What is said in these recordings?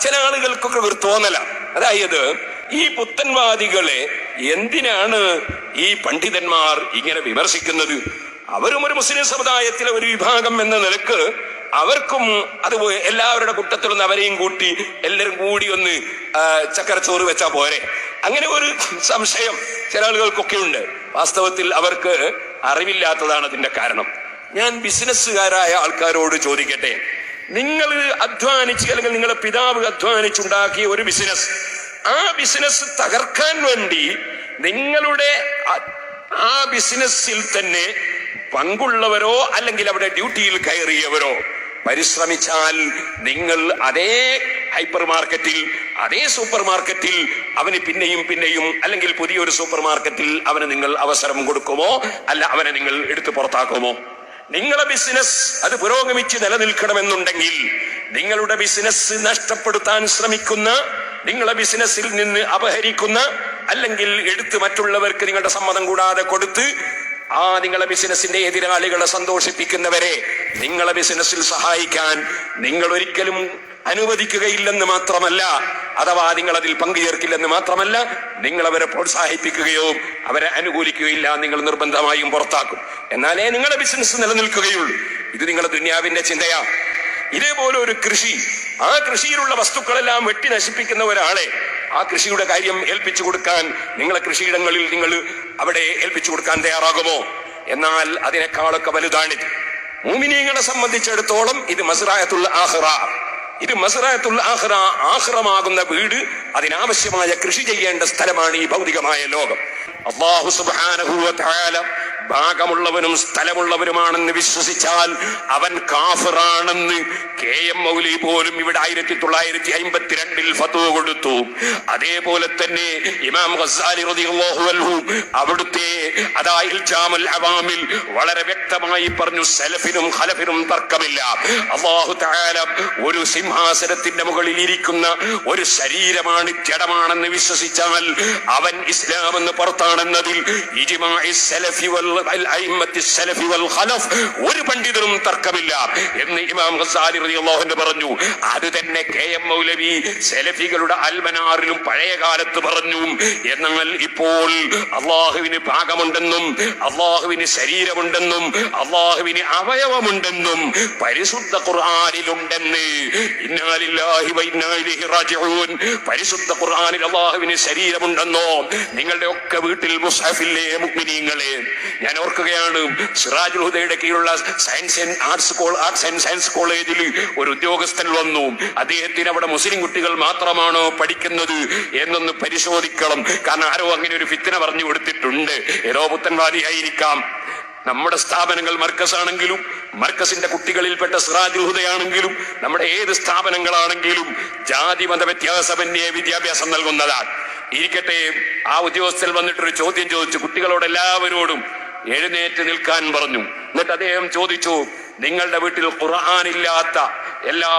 ചില ആളുകൾക്കൊക്കെ ഒരു തോന്നല. അതായത് ഈ പുത്തൻവാദികളെ എന്തിനാണ് ഈ പണ്ഡിതന്മാർ ഇങ്ങനെ വിമർശിക്കുന്നത്? അവരും ഒരു മുസ്ലിം സമുദായത്തിലെ ഒരു വിഭാഗം എന്ന നിലയ്ക്ക് അവർക്കും അത് എല്ലാവരുടെ കൂട്ടത്തിലൊന്ന് അവരെയും കൂട്ടി എല്ലാവരും കൂടി ഒന്ന് ചക്കരച്ചോറ് വെച്ചാ പോരെ. അങ്ങനെ ഒരു സംശയം ചില ആളുകൾക്കൊക്കെ ഉണ്ട്. വാസ്തവത്തിൽ അവർക്ക് അറിവില്ലാത്തതാണ് അതിന്റെ കാരണം. ഞാൻ ബിസിനസ്സുകാരായ ആൾക്കാരോട് ചോദിക്കട്ടെ? നിങ്ങൾ അധ്വാനിച്ച് അല്ലെങ്കിൽ നിങ്ങളുടെ പിതാവ് അധ്വാനിച്ചുണ്ടാക്കിയ ഒരു ബിസിനസ് ആ ബിസിനസ് തകർക്കാൻ വേണ്ടി നിങ്ങളുടെ ആ- ബിസിനസ്സിൽ തന്നെ പങ്കുള്ളവരോ അല്ലെങ്കിൽ അവിടെ ഡ്യൂട്ടിയിൽ കയറിയവരോ പരിശ്രമിച്ചാൽ നിങ്ങൾ അതേ ഹൈപ്പർ മാർക്കറ്റിൽ അതേ സൂപ്പർ മാർക്കറ്റിൽ അവന് പിന്നെയും പിന്നെയും അല്ലെങ്കിൽ പുതിയൊരു സൂപ്പർ മാർക്കറ്റിൽ അവന് നിങ്ങൾ അവസരം കൊടുക്കുമോ? അല്ല അവനെ നിങ്ങൾ എടുത്തു പുറത്താക്കുമോ? നിങ്ങളെ ബിസിനസ് അത് പുരോഗമിച്ച് നിലനിൽക്കണമെന്നുണ്ടെങ്കിൽ നിങ്ങളുടെ ബിസിനസ് നഷ്ടപ്പെടുത്താൻ ശ്രമിക്കുന്ന നിങ്ങളെ ബിസിനസ്സിൽ നിന്ന് അപഹരിക്കുന്ന അല്ലെങ്കിൽ എടുത്ത് മറ്റുള്ളവർക്ക് നിങ്ങളുടെ സമ്മതം കൂടാതെ കൊടുത്ത് ആ നിങ്ങളെ ബിസിനസിന്റെ എതിരാളികളെ സന്തോഷിപ്പിക്കുന്നവരെ നിങ്ങളെ ബിസിനസ്സിൽ സഹായിക്കാൻ നിങ്ങൾ ഒരിക്കലും അനുവദിക്കുകയില്ലെന്ന് മാത്രമല്ല അഥവാ നിങ്ങൾ അതിൽ പങ്കുചേർക്കില്ലെന്ന് മാത്രമല്ല നിങ്ങൾ അവരെ പ്രോത്സാഹിപ്പിക്കുകയോ അവരെ അനുകൂലിക്കുകയില്ല നിങ്ങൾ നിർബന്ധമായും പുറത്താക്കും. എന്നാലേ നിങ്ങളുടെ ബിസിനസ് നിലനിൽക്കുകയുള്ളൂ. ഇത് നിങ്ങളുടെ ദുന്യാവിന്റെ ചിന്തയാ. ഇതേപോലെ ഒരു കൃഷി. ആ കൃഷിയിലുള്ള വസ്തുക്കളെല്ലാം വെട്ടി നശിപ്പിക്കുന്ന ഒരാളെ ആ കൃഷിയുടെ കാര്യം ഏൽപ്പിച്ചു കൊടുക്കാൻ നിങ്ങളെ കൃഷിയിടങ്ങളിൽ നിങ്ങൾ അവിടെ ഏൽപ്പിച്ചു കൊടുക്കാൻ തയ്യാറാകുമോ? എന്നാൽ അതിനേക്കാളൊക്കെ വലുതാണിത്. മൂമിനീങ്ങളെ സംബന്ധിച്ചിടത്തോളം ഇത് മസറായത്തുള്ള ആഹ്റ ഇത് മസ്റായത്തുള്ള ആഹ്റ ആഹ്റമാകുന്ന വീട് അതിനാവശ്യമായ കൃഷി ചെയ്യേണ്ട സ്ഥലമാണ് ഈ ഭൗതികമായ ലോകം. അള്ളാഹു തആല ഭാഗമുള്ളവനും സ്ഥലമുള്ളവരുമാണെന്ന് വിശ്വസിച്ചാൽ അവൻ കാഫിറാണെന്ന് കെ എം മൗലി പോലും ഇവിടെ ആയിരത്തി തൊള്ളായിരത്തി അമ്പത്തിരണ്ടിൽ ഫത്വ കൊടുത്തു. അതേപോലെ തന്നെ ഇമാം ഗസാലി റളിയല്ലാഹു അവിടുത്തെ അതാ ഇൽജാമുൽ അവാമിൽ വളരെ വ്യക്തമായി പറഞ്ഞു സലഫിനും ഖലഫിനും തർക്കമില്ല. അല്ലാഹു തആല ഒരു സിംഹാസനത്തിന്റെ മുകളിൽ ഇരിക്കുന്ന ഒരു ശരീരമാണ് ജഡമാണെന്ന് വിശ്വസിച്ചാൽ അവൻ ഇസ്ലാം എന്ന് പുറത്താണെന്നതിൽ ഇജ്മാഇ സലഫി വൽ ഒരു പണ്ഡിതരും തർക്കമില്ല എന്ന് ഇമാം ഗസാലി റളിയല്ലാഹു പറഞ്ഞു. അത് തന്നെ കെ എം മൗലവി സലഫികളുടെ അൽമനാറിലും പഴയ കാലത്ത് പറഞ്ഞു. എന്നാൽ ഇപ്പോൾ അള്ളാഹുവിന് ഭാഗമുണ്ടെന്നും അള്ളാഹുവിന് ശരീരമുണ്ടെന്നും അള്ളാഹുവിന് അവയവമുണ്ടെന്നും പരിശുദ്ധ ഖുർആനിലുണ്ടെന്ന്. റാജിഊൻ. പരിശുദ്ധ ഖുർആനിൽ അള്ളാഹുവിന് ശരീരമുണ്ടെന്നോ? നിങ്ങളുടെ ഒക്കെ വീട്ടിൽ മുസ്ഹഫില്ലേ മുഅ്മിനീങ്ങളെ ഞാൻ ഓർക്കുകയാണ് സിറാജുൽ ഹുദയുടെ കീഴിലുള്ള science and arts arts and science കോളേജിൽ ഒരു ഉദ്യോഗസ്ഥൻ വന്നു. അദ്ദേഹത്തിന് അവിടെ മുസ്ലിം കുട്ടികൾ മാത്രമാണോ പഠിക്കുന്നത് എന്നൊന്ന് പരിശോധിക്കണം. കാരണം ആരോ അങ്ങനെ ഒരു ഫിത്തിന പറഞ്ഞു കൊടുത്തിട്ടുണ്ട്. ഏതോ പുത്തൻവാദിയായിരിക്കാം നമ്മുടെ സ്ഥാപനങ്ങൾ മർക്കസ് ആണെങ്കിലും മർക്കസിന്റെ കുട്ടികളിൽപ്പെട്ട സിറാജുൽ ഹുദയാണെങ്കിലും നമ്മുടെ ഏത് സ്ഥാപനങ്ങളാണെങ്കിലും ജാതി മത വ്യത്യാസമന്യേ വിദ്യാഭ്യാസം നൽകുന്നതാണ്. ഇരിക്കട്ടെ ആ ഉദ്യോഗസ്ഥൻ വന്നിട്ടൊരു ചോദ്യം ചോദിച്ചു കുട്ടികളോട് എല്ലാവരോടും എഴുന്നേറ്റ് നിൽക്കാൻ പറഞ്ഞു. എന്നിട്ട് അദ്ദേഹം ചോദിച്ചു നിങ്ങളുടെ വീട്ടിൽ ഖുർആൻ ഇല്ലാത്ത എല്ലാ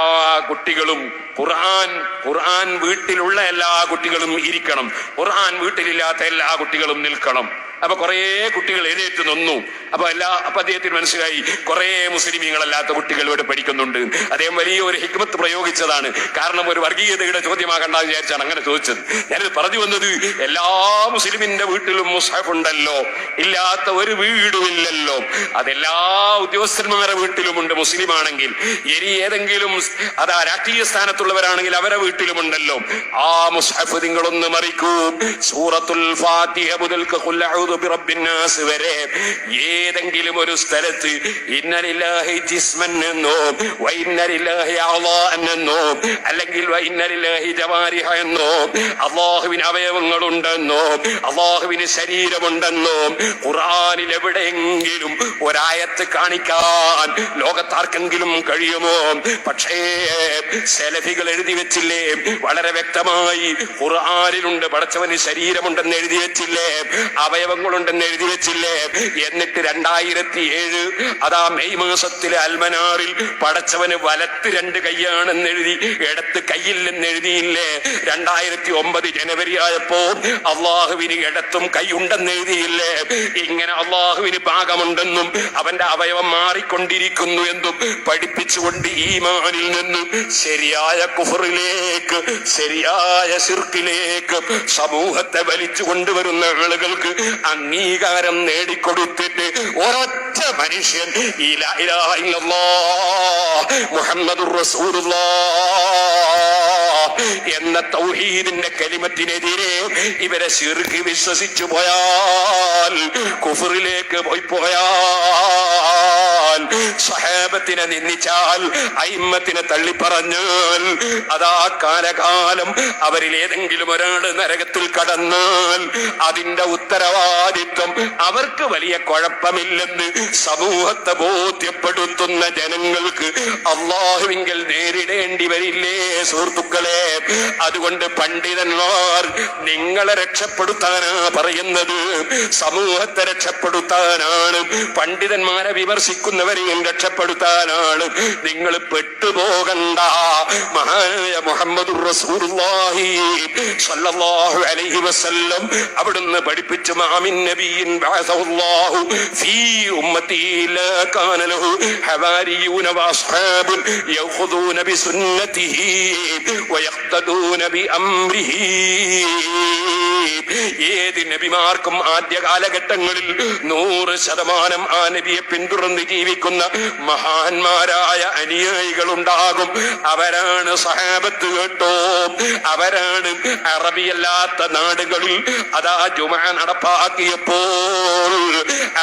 കുട്ടികളും ഖുർആൻ ഖുർആൻ വീട്ടിലുള്ള എല്ലാ കുട്ടികളും ഇരിക്കണം. ഖുർആൻ വീട്ടിലില്ലാത്ത എല്ലാ കുട്ടികളും നിൽക്കണം. അപ്പൊ കുറേ കുട്ടികൾ എഴുന്നേറ്റ് നിന്നു. അപ്പൊ എല്ലാ അപ്പൊ അദ്ദേഹത്തിന് മനസ്സിലായി കുറേ മുസ്ലിമീങ്ങളല്ലാത്ത കുട്ടികൾ ഇവിടെ പഠിക്കുന്നുണ്ട്. അദ്ദേഹം വലിയ ഒരു ഹിക്മത്ത് പ്രയോഗിച്ചതാണ്. കാരണം ഒരു വർഗീയതയുടെ ചോദ്യമാകണ്ട വിചാരിച്ചാണ് അങ്ങനെ ചോദിച്ചത്. ഞാനിത് പറഞ്ഞു വന്നത് എല്ലാ മുസ്ലിമിന്റെ വീട്ടിലും മുസ്ഹഫ് ഉണ്ടല്ലോ ഇല്ലാത്ത ഒരു വീടും ഇല്ലല്ലോ. അതെല്ലാ ഉദ്യോഗസ്ഥന്മാരുടെ വീട്ടിലുമുണ്ട് മുസ്ലിം ആണെങ്കിൽ ഇനി ഏതെങ്കിലും അതാ രാഷ്ട്രീയ സ്ഥാനത്തുള്ളവരാണെങ്കിൽ അവരെ വീട്ടിലുമുണ്ടല്ലോ. ആ മുസ്ഹഫ് നിങ്ങളൊന്ന് മറിക്കൂ. സൂറത്തുൽ ഫാത്തിഹ മുതൽക്ക് വരെ. ഏതെങ്കിലും ഒരു സ്ഥലത്ത് ഇന്നലില്ലാഹി ജിസ്മൻ എന്നോ വൈന്നലില്ലാഹി എന്നോ അല്ലെങ്കിൽ വൈന്നലില്ലാഹി ജവാരിഹ എന്നോ അള്ളാഹുവിന് അവയവങ്ങളുണ്ടെന്നോ അള്ളാഹുവിന് ശരീരമുണ്ടെന്നോ ഖുറാനിൽ എവിടെയെങ്കിലും ഒരായത്ത് കാണിക്കാൻ ലോകത്താർക്കെങ്കിലും കഴിയുമോ? പക്ഷേ സെലഫികൾ എഴുതി വെച്ചില്ലേ? വളരെ വ്യക്തമായി ഖുർആാനിലുണ്ട് പടച്ചവന് ശരീരമുണ്ടെന്ന് എഴുതി വെച്ചില്ലേ? അവയവങ്ങൾ അവയവങ്ങളുണ്ടെന്ന് എഴുതി വെച്ചില്ലേ? എന്നിട്ട് രണ്ടായിരത്തി ഏഴ് അതാ മെയ് മാസത്തിലെ അൽമനാറിൽ പടച്ചവന് വലത്ത് രണ്ട് കൈയാണെന്ന് എഴുതി ഇടത്ത് കൈയില്ലെന്ന് എഴുതിയില്ലേ? രണ്ടായിരത്തി ഒമ്പത് ജനുവരി ആയപ്പോ അള്ളാഹുവിന് ഇടത്തും കൈയുണ്ടെന്ന് എഴുതിയില്ലേ? ഇങ്ങനെ അള്ളാഹുവിന് ഭാഗമുണ്ടെന്നും അവന്റെ അവയവം മാറിക്കൊണ്ടിരിക്കുന്നു എന്നും പഠിപ്പിച്ചുകൊണ്ട് ഈമാനിൽ നിന്ന് ശരിയായ കുഫറിലേക്ക് ശരിയായ സിർക്കിലേക്ക് സമൂഹത്തെ വലിച്ചു കൊണ്ടുവരുന്ന ആളുകൾക്ക് അംഗീകാരം നേടിക്കൊടുത്തിട്ട് ഒരൊറ്റ മനുഷ്യൻ മുഹമ്മദ് എന്ന തൗഹീദിന്റെ കലിമത്തിനെതിരെ ഇവരെ ശിർക്ക് വിശ്വസിച്ചു പോയാൽ കുഫറിലേക്ക് പോയി പോയാൽ സഹാബത്തിനെ നിന്ദിച്ചാൽ അയിമ്മത്തിനെ തള്ളിപ്പറഞ്ഞാൽ അതാ കാലകാലം അവരിൽ ഏതെങ്കിലും ഒരാൾ നരകത്തിൽ കടന്നാൽ അതിന്റെ ഉത്തരവാദിത്വം അവർക്ക് വലിയ കുഴപ്പമില്ലെന്ന് സമൂഹത്തെ ബോധ്യപ്പെടുത്തുന്ന ജനങ്ങൾക്ക് അള്ളാഹുവിങ്കൽ നേരിടേണ്ടി വരില്ലേ സുഹൃത്തുക്കളെ? അതുകൊണ്ട് പണ്ഡിതന്മാർ നിങ്ങളെ രക്ഷപ്പെടുത്താനാ പറയുന്നത്. സമൂഹത്തെ രക്ഷപ്പെടുത്താനാണ്. പണ്ഡിതന്മാരെ വിമർശിക്കുന്നവരെയും രക്ഷപ്പെടുത്താനാണ്. നിങ്ങൾ പെട്ടുപോകണ്ട. മഹാനായ മുഹമ്മദ് റസൂലുള്ളാഹി സ്വല്ലല്ലാഹു അലൈഹി വസല്ലം അവിടുന്ന് പഠിപ്പിച്ചു മാമിൻ നബിയിൻ بعثه الله في أمته لا كان له حواريون وأصحاب يأخذون بسنته ويقتدون بأمره. ഏത് നബിമാർക്കും ആദ്യ കാലഘട്ടങ്ങളിൽ നൂറ് ശതമാനം ആ നബിയെ പിന്തുടർന്ന് ജീവിക്കുന്ന മഹാന്മാരായ അനുയായികൾ ഉണ്ടാകും അവരാണ് സഹാബത്ത് കേട്ടോ. അവരാണ് അറബിയല്ലാത്ത നാടുകളിൽ അതാ ജുമ നടപ്പാക്കിയപ്പോൾ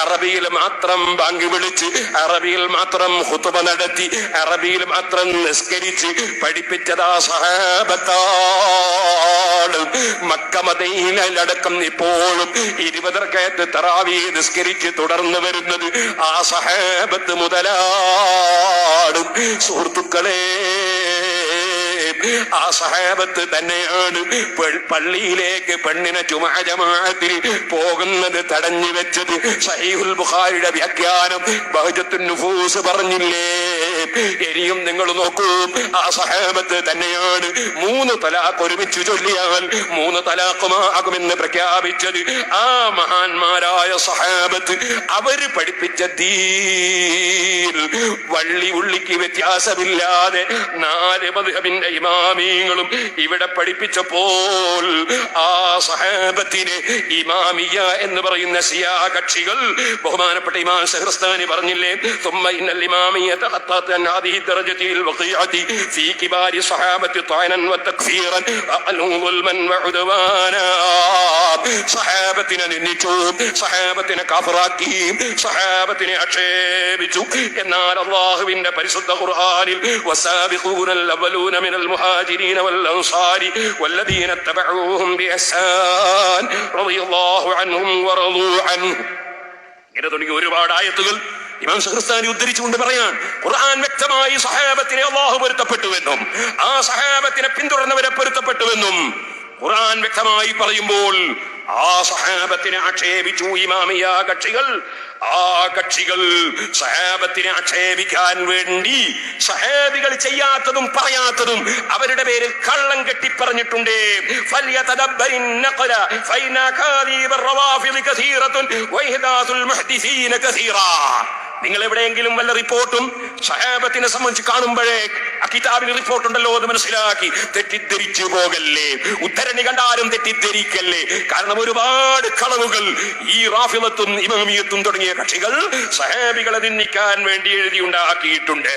അറബിയിൽ മാത്രം പങ്ക് വിളിച്ച് അറബിയിൽ മാത്രം ഹുത്തുബ നടത്തി അറബിയിൽ മാത്രം നിസ്കരിച്ച് പഠിപ്പിച്ചതാ സഹാബത്താണ് മക്കമതയിലടക്കം ഇപ്പോഴും ഇരുപതർക്കയത്ത് തറാവി നിസ്കരിച്ച് തുടർന്ന് വരുന്നത് ആ സഹാബത്ത് മുതലാണ് സുഹൃത്തുക്കളെ. ആ സഹാബത്ത് തന്നെയാണ് പള്ളിയിലേക്ക് പെണ്ണിനെ ചുമാജമാത്തിൽ പോകുന്നത് തടഞ്ഞു വെച്ചത്. സഹീഹുൽ ബുഖാരിയുടെ വ്യാഖ്യാനം നുഫൂസ് പറഞ്ഞില്ലേ? ഇനിയും നിങ്ങൾ നോക്കൂ ആ സഹാബത്ത് തന്നെയാണ് മൂന്ന് തലാഖ് ഒരുമിച്ച് ചൊല്ലിയാൽ മൂന്ന് തലാഖുമാകുമെന്ന് പ്രഖ്യാപിച്ചത്. ആ മഹാന്മാരായ സഹാബത്ത് അവർ പഠിപ്പിച്ച തീ വള്ളി ഉള്ളിക്ക് വ്യത്യാസമില്ലാതെ നാല് മധുഹബിന്റെ ഇമാമിയങ്ങളും ഇവിടെ പഠിപ്പിച്ചപ്പോൾ ആ സഹാബത്തിനെ ഇമാമിയ എന്ന് പറയുന്ന സിയാ കക്ഷികൾ ബഹുമാനപ്പെട്ട ഇമാം ഷഹ്റസ്ഥാനി പറഞ്ഞില്ലേ ثم إن الإمامية تخطت عن هذه الدرجة الوقيعة في كبار الصحابة طعنا وتكفيرا وأقلهم ظلما وعدوانا സഹാബത്തിനെ നിന്ദിച്ചു സഹാബത്തിനെ കാഫറാക്കി സഹാബത്തിനെ ആക്ഷേപിച്ചു എന്നാൽ അള്ളാഹുവിന്റെ പരിശുദ്ധ ഖുർആനിൽ വസാബിഖൂന الأولون من المهاجرين والأنصار والذين اتبعوهم بإحسان رضي الله عنهم ورضوا عنه ഇങ്ങനെ തുടങ്ങി ഒരുപാട് ആയത്തുകൾ ഇമാം ഷഹ്റസ്ഥാനി ഉദ്ധരിച്ചുകൊണ്ട് പറയാൻ ഖുർആൻ വ്യക്തമായി സഹാബത്തിനെ അള്ളാഹു പൊരുത്തപ്പെട്ടുവെന്നും ആ സഹാബത്തിനെ പിന്തുടർന്നവരെ പൊരുത്തപ്പെട്ടുവെന്നും ഖുർആൻ വ്യക്തമായി പറയുമ്പോൾ ആ സഹാബത്തിനെ ആക്ഷേപിച്ചു ഇമാമിയ കക്ഷികൾ. ആ കക്ഷികൾ സഹാബത്തിനെ ആക്ഷേപിക്കാൻ വേണ്ടി സഹാബികൾ ചെയ്യാത്തതും പറയാത്തതും അവരുടെ പേരിൽ കള്ളം കെട്ടി പറഞ്ഞിട്ടുണ്ട് കസീറാ. നിങ്ങൾ എവിടെയെങ്കിലും വല്ല റിപ്പോർട്ടും സഹാബത്തിനെ സംബന്ധിച്ച് കാണുമ്പോഴേ ആ കിതാബിന് റിപ്പോർട്ട് ഉണ്ടല്ലോ എന്ന് മനസ്സിലാക്കി തെറ്റിദ്ധരിച്ചു പോകല്ലേ? ഉദ്ധരണി കണ്ടാലും തെറ്റിദ്ധരിക്കല്ലേ? കാരണം ഒരുപാട് കളവുകൾ ഈ റാഫിമത്തും ഇമമിയത്തും തുടങ്ങിയ കക്ഷികൾ സഹാബികളെ നിന്ദിക്കാൻ വേണ്ടി എഴുതിയുണ്ടാക്കിയിട്ടുണ്ട്.